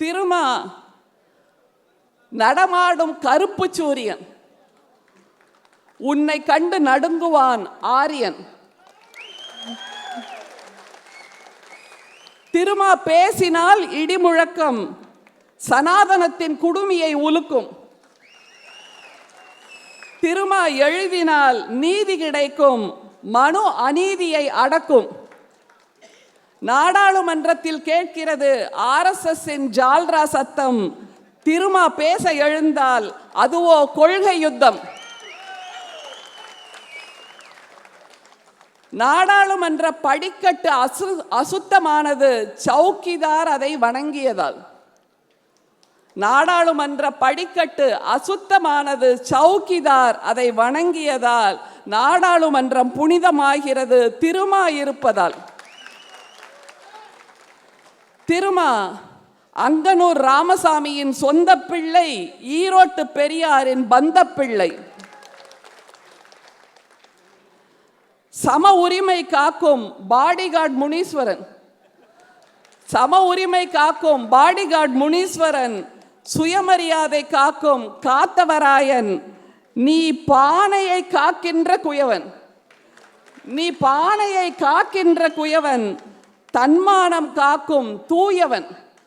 திருமா நடமாடும் கருப்பு சூரியன். உன்னை கண்டு நடுங்குவான் ஆரியன். திருமா பேசினால் இடிமுழக்கம் சனாதனத்தின் குடுமியை உலுக்கும். திருமா எழுதினால் நீதி கிடைக்கும் மனு அநீதியை அடக்கும். நாடாளுமன்றத்தில் கேட்கிறது ஆர்எஸ்எஸ்ஸின் ஜால்ரா சத்தம் திருமா பேச எழுந்தால் அதுவோ கொள்கை யுத்தம். நாடாளுமன்ற படிக்கட்டு அசு அசுத்தமானது சௌக்கிதார் அதை வணங்கியதால். நாடாளுமன்ற படிக்கட்டு அசுத்தமானது சௌக்கிதார் அதை வணங்கியதால் நாடாளுமன்றம் புனிதமாகிறது திருமா இருப்பதால். திருமா அங்கனூர் ராமசாமியின் சொந்த பிள்ளை ஈரோட்டு பெரியாரின் பந்த பிள்ளை. சம உரிமை காக்கும் பாடிகார்ட் முனீஸ்வரன். சம உரிமை காக்கும் பாடிகார்ட் முனீஸ்வரன். சுயமரியாதை காக்கும் காத்தவராயன். நீ பானையை காக்கின்ற குயவன். நீ பானையை காக்கின்ற குயவன். தன்மானம் காக்கும் தூயவன்.